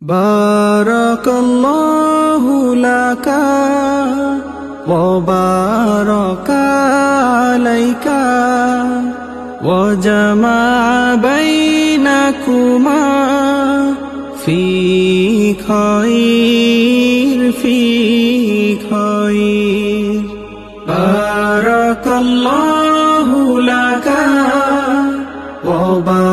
بارك الله لك وبارك عليك وجمع بينكما في خير في خير بارك الله لك وبارك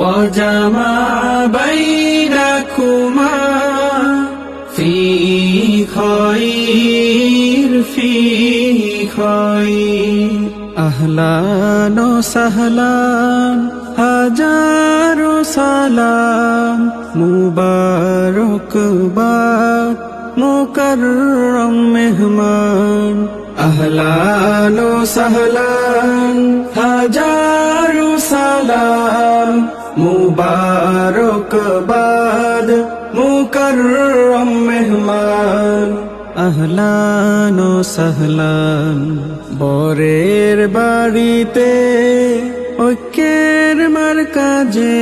وجمع بينكما في خير في خير أهلا وسهلا হাজার সালাম মুবারক বাদ মুকরম মেহমান আহলান ও সাহলান হাজার সালাম মুবারক বাদ মুকরম মেহমান। আহলান ও সাহলান, বরের বাড়িতে, ঐক্যের মার কাজে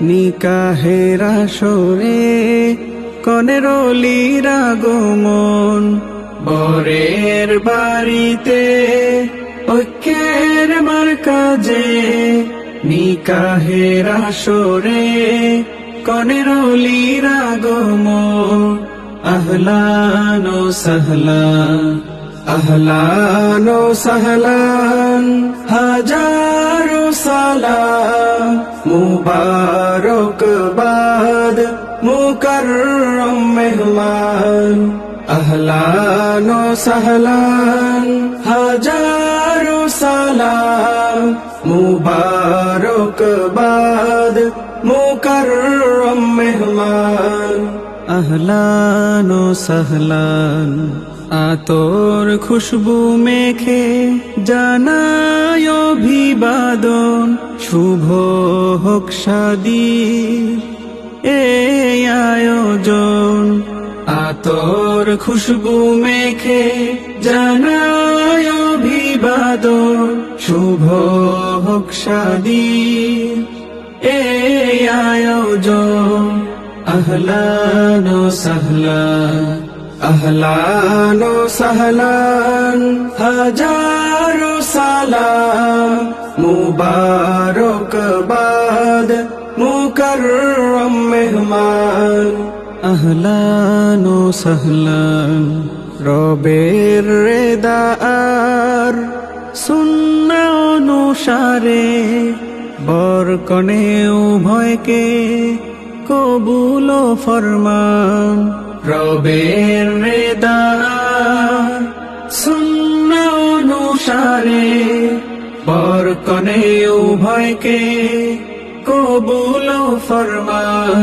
নিকাহের সরে কনের অলির আগমন। বরের বাড়িতে, ঐক্যের মার কাজে নিকাহের আসরে কনের অলির আগমন আহলান ও সাহলান, আহলান ও সাহলান, হাজারো সালাম। মুবারক বাদ মুকরম মেহমান। আহলান ও সাহলান, হাজারো সালাম মুবারক বাদ মুকরম মেহমান আহলান ও সাহলান আতর খুশবু মেখে জানায় অভিবাদন শুভ হোক সাদির এই আয়োজন আতর খুশবু মেখে জানায় অভিবাদন শুভ হোক সাদির এই আয়োজন আহলান সাহলান আহলান সাহলান, হাজারো সালাম, মুবারক বাদ মুকরম মেহমান, আহলান সাহলান। রবের রেদা আর সুন্না অনুসারে বরকনে উভয়কে কবুল ফরমান। রবের রেদা শূন্য অনুসারে বরকনে উভয়কে কবুল ফরমান।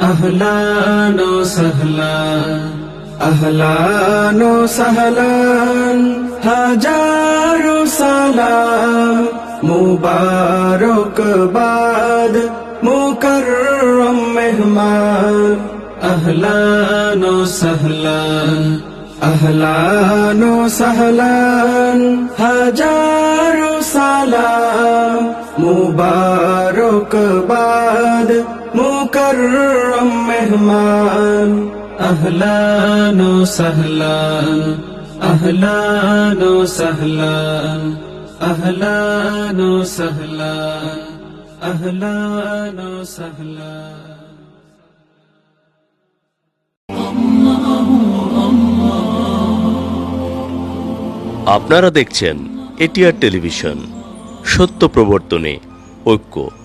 আহলান ও সাহলান। আহলান ও সাহলান হাজারো সালাম মুবারক বাদ মুকরম মেহমান আহলান ও সাহলান আহলান ও সাহলান হাজারো সালাম মুবারক বাদ মুকরম মেহমান ও সাহলান আহলান ও সাহলান আহলান ও সাহলান আপনারা দেখছেন এটিআর টেলিভিশন, সত্য প্রবর্তনে ঐক্য।